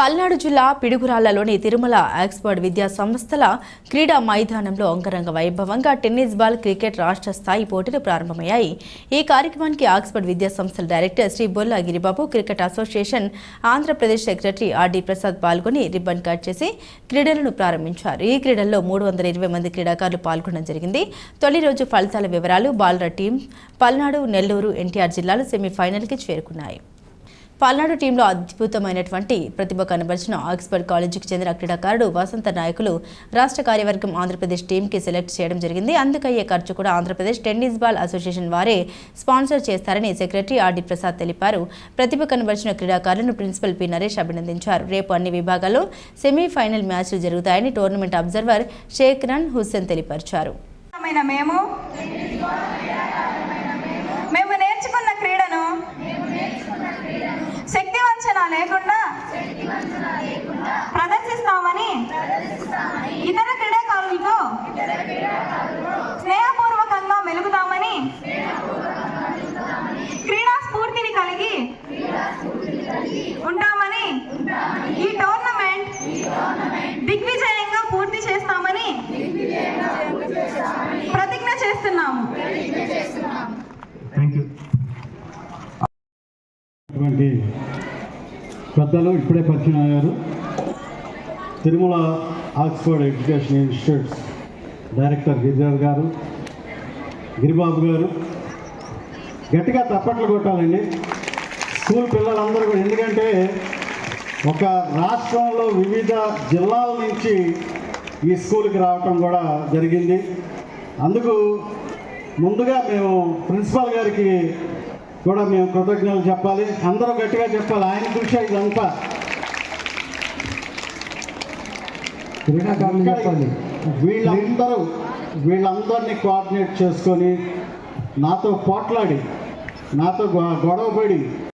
పల్నాడు జిల్లా పిడుగురాళ్ళలోని తిరుమల ఆక్స్ఫర్డ్ విద్యా సంస్థల క్రీడా మైదానంలో అంగరంగ వైభవంగా టెన్నిస్ బాల్ క్రికెట్ రాష్ట్ర స్థాయి పోటీలు ప్రారంభమయ్యాయి. ఈ కార్యక్రమానికి ఆక్స్ఫర్డ్ విద్యా సంస్థల director Shri Bolla Giribabu cricket association Andhra Pradesh secretary RD Prasad పాల్గొని రిబ్బన్ కట్ చేసి క్రీడలను ప్రారంభించారు. ఈ క్రీడల్లో మూడు వందల ఇరవై మంది క్రీడాకారులు పాల్గొనడం జరిగింది. తొలి రోజు ఫలితాల వివరాలు బాలుర టీం పల్నాడు నెల్లూరు ఎన్టీఆర్ జిల్లాలు సెమీఫైనల్కి చేరుకున్నాయి. పల్నాడు టీంలో అద్భుతమైనటువంటి ప్రతిభ కనబరిచిన ఆక్స్ఫర్డ్ కాలేజీకి చెందిన క్రీడాకారుడు వసంత నాయకులు రాష్ట్ర కార్యవర్గం ఆంధ్రప్రదేశ్ టీంకి సెలెక్ట్ చేయడం జరిగింది. అందుకయ్యే ఖర్చు కూడా ఆంధ్రప్రదేశ్ టెన్నిస్ బాల్ అసోసియేషన్ వారే స్పాన్సర్ చేస్తారని సెక్రటరీ ఆర్డి ప్రసాద్ తెలిపారు. ప్రతిభ కనబరిచిన క్రీడాకారులను ప్రిన్సిపల్ పి నరేష్ అభినందించారు. రేపు అన్ని విభాగాల్లో సెమీఫైనల్ మ్యాచ్లు జరుగుతాయని టోర్నమెంట్ అబ్జర్వర్ షేక్ రన్ హుస్సేన్ తెలిపరిచారు. మేము లేకుండా ప్రదర్శిస్తామని ఇతర క్రీడాకారులతో స్నేహపూర్వకంగా మెలుగుతామని క్రీడా స్ఫూర్తిని కలిగి ఉంటామని ఈ టోర్నమెంట్ దిగ్విజయంగా పూర్తి చేస్తామని ప్రతిజ్ఞ చేస్తున్నాము. థ్యాంక్ యూ అటువంటి పెద్దలు ఇప్పుడే పరిచయం అయ్యారు. Tirumala Oxford education institutes director గిరిజర్ గారు గిరిబాబు గారు. గట్టిగా తప్పట్లు కొట్టాలండి. స్కూల్ పిల్లలందరూ కూడా ఎందుకంటే ఒక రాష్ట్రంలో వివిధ జిల్లాల నుంచి ఈ స్కూల్కి రావటం కూడా జరిగింది. అందుకు ముందుగా మేము ప్రిన్సిపాల్ గారికి కూడా మేము కృతజ్ఞతలు చెప్పాలి. అందరూ గట్టిగా చెప్పాలి. ఆయన కృషి ఇదంతా. చెప్పాలి. వీళ్ళందరూ వీళ్ళందరినీ కోఆర్డినేట్ చేసుకొని నాతో పోట్లాడి నాతో గొడవపడి